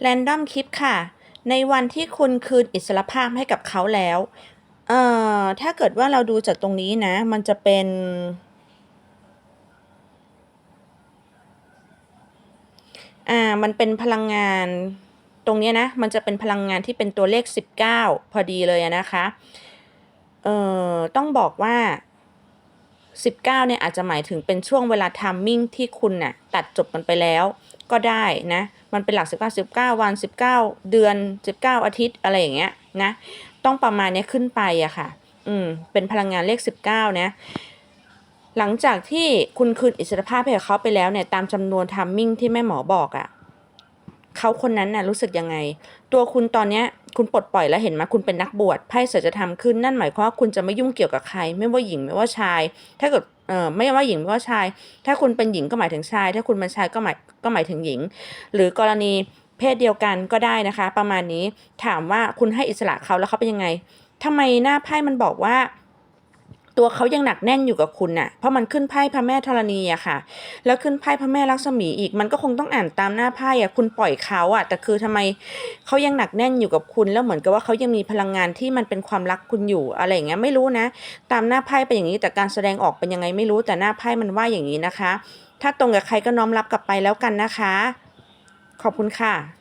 แรนดอมคลิปค่ะ ในวันที่คุณคืนอิสรภาพให้กับเขาแล้ว เอ่อ ถ้าเกิดว่าเราดูจากตรงนี้นะ มันจะเป็น อ่า มันเป็นพลังงาน ตรงนี้นะ มันจะเป็นพลังงานที่เป็นตัวเลข 19 พอดีเลยนะคะ เอ่อ ต้องบอกว่า19เนี่ยอาจจะหมายถึงเป็นช่วงเวลาทามมิ่งที่คุณน่ะตัดจบกันไปแล้ว ก็ได้นะ มันเป็นหลัก 19 19 วัน 19 เดือน 19 อาทิตย์อะไรอย่างเงี้ยนะ ต้องประมาณเนี้ยขึ้นไปอะค่ะ อืม เป็นพลังงานเลข 19 นะ หลังจากที่คุณคืนอิสรภาพให้กับเขาไปแล้วเนี่ย ตามจำนวนทัมมิ่งที่แม่หมอบอกอะ เขาคนนั้นน่ะรู้สึกยังไง ตัวคุณตอนเนี้ยคุณปลดปล่อยแล้วเห็นไหมคุณเป็นนักบวชไพ่สัจธรรมขึ้นนั่นหมายความว่าคุณจะไม่ยุ่งเกี่ยวกับใคร ไม่ว่าหญิงไม่ว่าชาย ถ้าเกิดเอ่อไม่ว่าหญิงไม่ว่าชาย ถ้าคุณเป็นหญิงก็หมายถึงชาย ถ้าคุณเป็นชายก็หมายก็หมายถึงหญิง หรือกรณีเพศเดียวกันก็ได้นะคะ ประมาณนี้ถามว่าคุณให้อิสระเขาแล้วเขาเป็นยังไงทำไมหน้าไพ่มันบอกว่า ตัวเขายังหนักแน่นอยู่กับคุณน่ะ เพราะมันขึ้นไพ่พระแม่ธรณีอะค่ะ แล้วขึ้นไพ่พระแม่ลักษมีอีก มันก็คงต้องอ่านตามหน้าไพ่อะคุณปล่อยเขาอะแต่คือทำไมเขายังหนักแน่นอยู่กับคุณ แล้วเหมือนกับว่าเขายังมีพลังงานที่มันเป็นความรักคุณอยู่อะไรอย่างเงี้ยไม่รู้นะ ตามหน้าไพ่เป็นอย่างนี้แต่การแสดงออกเป็นยังไงไม่รู้แต่หน้าไพ่มันว่าอย่างนี้นะคะ ถ้าตรงกับใครก็น้อมรับกลับไปแล้วกันนะคะ ขอบคุณค่ะ